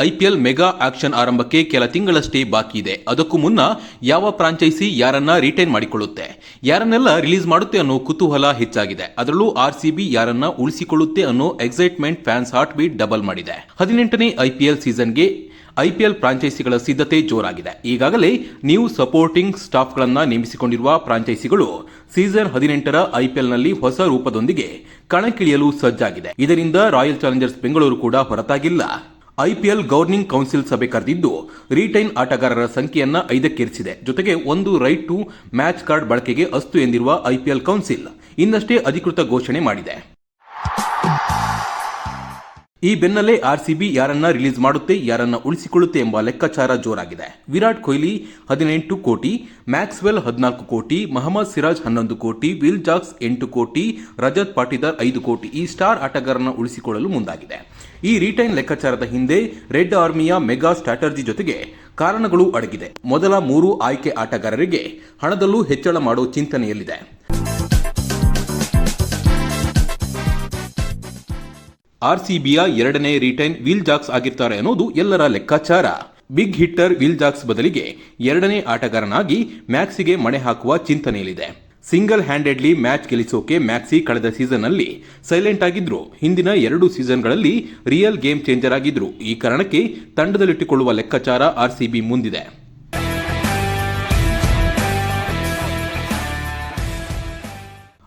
IPL mega auction ಆರಂಭಕ್ಕೆ ಕೆಲ ತಿಂಗಳಷ್ಟೇ ಬಾಕಿ ಇದೆ. ಅದಕ್ಕೂ ಮುನ್ನ ಯಾವ ಫ್ರಾಂಚೈಸಿ ಯಾರನ್ನ ರಿಟೈನ್ ಮಾಡಿಕೊಳ್ಳುತ್ತೆ? ಯಾರನ್ನೆಲ್ಲ ರಿಲೀಸ್ ಮಾಡುತ್ತೆ ಅನ್ನೋ ಕುತೂಹಲ ಹೆಚ್ಚಾಗಿದೆ. ಅದರಲ್ಲೂ ಆರ್ಸಿಬಿ ಯಾರನ್ನ ಉಳಿಸಿಕೊಳ್ಳುತ್ತೆ ಅನ್ನೋ excitement fans heart beat double ಮಾಡಿದೆ. ಹದಿನೆಂಟನೇ ಐಪಿಎಲ್ ಸೀಸನ್ಗೆ ಐಪಿಎಲ್ ಫ್ರಾಂಚೈಸಿಗಳ ಸಿದ್ಧತೆ ಜೋರಾಗಿದೆ. ಈಗಾಗಲೇ ನ್ಯೂ ಸಪೋರ್ಟಿಂಗ್ ಸ್ಟಾಫ್ಗಳನ್ನ ನೇಮಿಸಿಕೊಂಡಿರುವ ಫ್ರಾಂಚೈಸಿಗಳು ಸೀಸನ್ ಹದಿನೆಂಟರ ಐಪಿಎಲ್ನಲ್ಲಿ ಹೊಸ ರೂಪದೊಂದಿಗೆ ಕಣಕ್ಕಿಳಿಯಲು ಸಜ್ಜಾಗಿದೆ. ಇದರಿಂದ ರಾಯಲ್ ಚಾಲೆಂಜರ್ಸ್ ಬೆಂಗಳೂರು ಕೂಡ ಹೊರತಾಗಿಲ್ಲ. ಐಪಿಎಲ್ ಗವರ್ನಿಂಗ್ ಕೌನ್ಸಿಲ್ ಸಭೆ ಕರೆದಿದ್ದು ರಿಟೈನ್ ಆಟಗಾರರ ಸಂಖ್ಯೆಯನ್ನ ಐದಕ್ಕೇರಿಸಿದೆ. ಜೊತೆಗೆ ಒಂದು ರೈಟ್ ಟು ಮ್ಯಾಚ್ ಕಾರ್ಡ್ ಬಳಕೆಗೆ ಅಸ್ತು ಎಂದಿರುವ ಐಪಿಎಲ್ ಕೌನ್ಸಿಲ್ ಇನ್ನಷ್ಟೇ ಅಧಿಕೃತ ಘೋಷಣೆ ಮಾಡಿದೆ. ಈ ಬೆನ್ನಲ್ಲೇ ಆರ್ಸಿಬಿ ಯಾರನ್ನ ರಿಲೀಸ್ ಮಾಡುತ್ತೆ, ಯಾರನ್ನ ಉಳಿಸಿಕೊಳ್ಳುತ್ತೆ ಎಂಬ ಲೆಕ್ಕಾಚಾರ ಜೋರಾಗಿದೆ. ವಿರಾಟ್ ಕೊಹ್ಲಿ ಹದಿನೆಂಟು ಕೋಟಿ, ಮ್ಯಾಕ್ಸ್ವೆಲ್ ಹದಿನಾಲ್ಕು ಕೋಟಿ, ಮಹಮ್ಮದ್ ಸಿರಾಜ್ ಹನ್ನೊಂದು ಕೋಟಿ, ವಿಲ್ ಜಾಕ್ಸ್ ಎಂಟು ಕೋಟಿ, ರಜತ್ ಪಾಟಿದಾರ್ ಐದು ಕೋಟಿ ಈ ಸ್ಟಾರ್ ಆಟಗಾರನ ಉಳಿಸಿಕೊಳ್ಳಲು ಮುಂದಾಗಿದೆ. ಈ ರಿಟೈನ್ ಲೆಕ್ಕಾಚಾರದ ಹಿಂದೆ ರೆಡ್ ಆರ್ಮಿಯ ಮೆಗಾ ಸ್ಟ್ರಾಟರ್ಜಿ ಜೊತೆಗೆ ಕಾರಣಗಳು ಅಡಗಿದೆ. ಮೊದಲ ಮೂರು ಆಯ್ಕೆ ಆಟಗಾರರಿಗೆ ಹಣದಲ್ಲೂ ಹೆಚ್ಚಳ ಮಾಡೋ ಚಿಂತನೆಯಲ್ಲಿದೆ. ಆರ್ಸಿಬಿಯ ಎರಡನೇ ರಿಟೈನ್ ವಿಲ್ ಜಾಕ್ಸ್ ಆಗಿರ್ತಾರೆ ಅನ್ನೋದು ಎಲ್ಲರ ಲೆಕ್ಕಾಚಾರ. ಬಿಗ್ ಹಿಟ್ಟರ್ ವಿಲ್ ಜಾಕ್ಸ್ ಬದಲಿಗೆ ಎರಡನೇ ಆಟಗಾರನಾಗಿ ಮ್ಯಾಕ್ಸಿಗೆ ಮಣೆ ಹಾಕುವ ಚಿಂತನೆಯಲ್ಲಿದೆ. ಸಿಂಗಲ್ ಹ್ಯಾಂಡೆಡ್ಲಿ ಮ್ಯಾಚ್ ಗೆಲ್ಲಿಸೋಕೆ ಮ್ಯಾಕ್ಸಿ ಕಳೆದ ಸೀಸನ್ನಲ್ಲಿ ಸೈಲೆಂಟ್ ಆಗಿದ್ರು. ಹಿಂದಿನ ಎರಡು ಸೀಸನ್ಗಳಲ್ಲಿ ರಿಯಲ್ ಗೇಮ್ ಚೇಂಜರ್ ಆಗಿದ್ರು. ಈ ಕಾರಣಕ್ಕೆ ತಂಡದಲ್ಲಿಟ್ಟುಕೊಳ್ಳುವ ಲೆಕ್ಕಾಚಾರ ಆರ್ಸಿಬಿ ಮುಂದಿದೆ.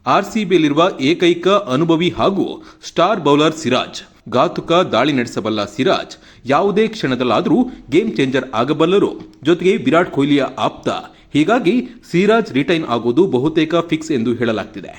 ಆರ್ಸಿಬಿಯಲ್ಲಿರುವ ಏಕೈಕ ಅನುಭವಿ ಹಾಗೂ ಸ್ಟಾರ್ ಬೌಲರ್ ಸಿರಾಜ್. ಘಾತುಕ ದಾಳಿ ನಡೆಸಬಲ್ಲ ಸಿರಾಜ್ ಯಾವುದೇ ಕ್ಷಣದಲ್ಲಾದರೂ ಗೇಮ್ ಚೇಂಜರ್ ಆಗಬಲ್ಲರು. ಜೊತೆಗೆ ವಿರಾಟ್ ಕೊಹ್ಲಿಯ ಆಪ್ತ. ಹೀಗಾಗಿ ಸಿರಾಜ್ ರಿಟೈನ್ ಆಗೋದು ಬಹುತೇಕ ಫಿಕ್ಸ್ ಎಂದು ಹೇಳಲಾಗ್ತಿದೆ.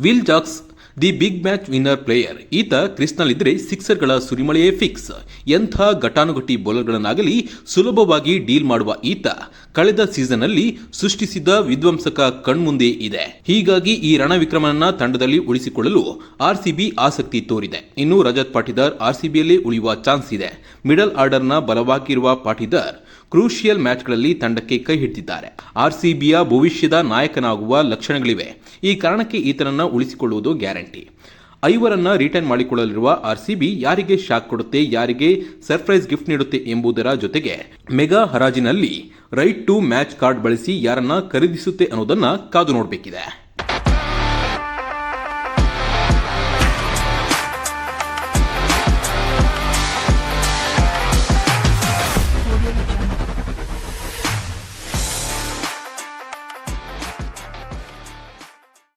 Will Jacks the big match winner player. ಈತ ಕ್ರಿಸ್ನಲ್ಲಿದ್ದರೆ ಸಿಕ್ಸರ್ಗಳ ಸುರಿಮಳೆಯೇ ಫಿಕ್ಸ್. ಎಂಥ ಘಟಾನುಘಟಿ ಬೌಲರ್ಗಳನ್ನಾಗಲಿ ಸುಲಭವಾಗಿ ಡೀಲ್ ಮಾಡುವ ಈತ ಕಳೆದ ಸೀಸನ್ನಲ್ಲಿ ಸೃಷ್ಟಿಸಿದ ವಿಧ್ವಂಸಕ ಕಣ್ಮುಂದೆ ಇದೆ. ಹೀಗಾಗಿ ಈ ರಣವಿಕ್ರಮನನ್ನ ತಂಡದಲ್ಲಿ ಉಳಿಸಿಕೊಳ್ಳಲು ಆರ್ಸಿಬಿ ಆಸಕ್ತಿ ತೋರಿದೆ. ಇನ್ನು ರಜತ್ ಪಾಟಿದಾರ್ ಆರ್ಸಿಬಿಯಲ್ಲೇ ಉಳಿಯುವ ಚಾನ್ಸ್ ಇದೆ. ಮಿಡಲ್ ಆರ್ಡರ್ನ ಬಲವಾಗಿರುವ ಪಾಟಿದಾರ್ ಕ್ರೂಷಿಯಲ್ ಮ್ಯಾಚ್ಗಳಲ್ಲಿ ತಂಡಕ್ಕೆ ಕೈ ಹಿಡಿದಿದ್ದಾರೆ. ಆರ್ಸಿಬಿಯ ಭವಿಷ್ಯದ ನಾಯಕನಾಗುವ ಲಕ್ಷಣಗಳಿವೆ. ಈ ಕಾರಣಕ್ಕೆ ಈತನನ್ನು ಉಳಿಸಿಕೊಳ್ಳುವುದು ಗ್ಯಾರಂಟಿ. ಐವರನ್ನ ರಿಟರ್ನ್ ಮಾಡಿಕೊಳ್ಳಲಿರುವ ಆರ್ಸಿಬಿ ಯಾರಿಗೆ ಶಾಕ್ ಕೊಡುತ್ತೆ, ಯಾರಿಗೆ ಸರ್ಪ್ರೈಸ್ ಗಿಫ್ಟ್ ನೀಡುತ್ತೆ ಎಂಬುದರ ಜೊತೆಗೆ ಮೆಗಾ ಹರಾಜಿನಲ್ಲಿ ರೈಟ್ ಟು ಮ್ಯಾಚ್ ಕಾರ್ಡ್ ಬಳಸಿ ಯಾರನ್ನ ಖರೀದಿಸುತ್ತೆ ಅನ್ನೋದನ್ನ ಕಾದು ನೋಡಬೇಕಿದೆ.